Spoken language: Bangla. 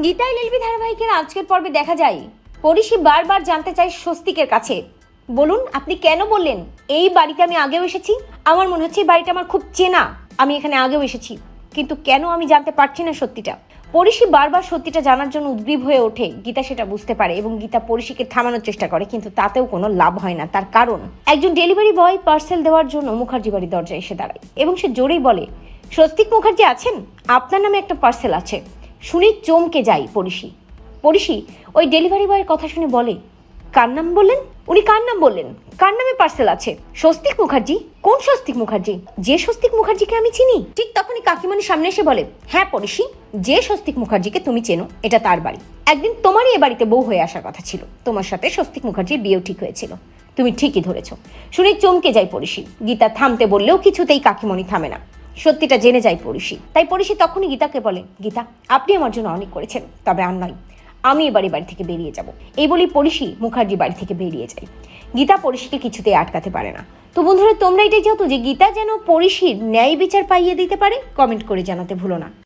গীতা এলএলবি ধারাবাহিকের আজকের পর্বে দেখা যায়। পরিষী বারবার জানতে চায় স্বস্তিকের কাছে। বলুন, আপনি কেন বললেন, এই বাড়িতে আমি আগেও এসেছি? আমার মনে হচ্ছে এই বাড়িটা আমার খুব চেনা। আমি এখানে আগেও এসেছি। কিন্তু কেন আমি জানতে পারছি না সত্যিটা? পরিষী বারবার সত্যিটা জানার জন্য উদ্গ্রীব হয়ে ওঠে। গীতা সেটা বুঝতে পারে এবং গীতা পরিষীকে থামানোর চেষ্টা করে, কিন্তু তাতেও কোনো লাভ হয় না। তার কারণ, একজন ডেলিভারি বয় পার্সেল দেওয়ার জন্য মুখার্জি বাড়ির দরজায় এসে দাঁড়ায় এবং সে জোরেই বলে, স্বস্তিক মুখার্জি আছেন? আপনার নামে একটা পার্সেল আছে। শুনে চমকে যাই পরিষী। পরিষী ওই ডেলিভারি বয়ের কথা শুনে বলে, কার নাম বললেন? উনি কার নাম বললেন? কার নামে পার্সেল আছে? স্বস্তিক মুখার্জি। কোন স্বস্তিক মুখার্জি? যে স্বস্তিক মুখার্জিকে আমি চিনি। ঠিক তখনই কাকিমণি সামনে এসে বলে হ্যাঁ পরিষী, যে স্বস্তিক মুখার্জিকে তুমি চেনো, এটা তার বাড়ি। একদিন তোমারই এ বাড়িতে বউ হয়ে আসার কথা ছিল। তোমার সাথে স্বস্তিক মুখার্জির বিয়েও ঠিক হয়েছিল। তুমি ঠিকই ধরেছ। শুনে চমকে যায় পরিষী। গীতা থামতে বললেও কিছুতেই কাকিমণি থামে না। সত্যিটা জেনে যায় পরিষী তাই পরিষী তখনই গীতাকে বলে, গীতা, আপনি আমার জন্য অনেক করেছেন, তবে আর নয়, আমি এবারে বাড়ি থেকে বেরিয়ে যাব। এই বলি পড়িশি মুখার্জি বাড়ি থেকে বেরিয়ে যায়। গীতা পড়িশিকে কিছুতেই আটকাতে পারে না। তো বন্ধুরা, তোমরা এটাই যেহেতু যে গীতা যেন পড়িশির ন্যায় বিচার পাইয়ে দিতে পারে? কমেন্ট করে জানাতে ভুলো না।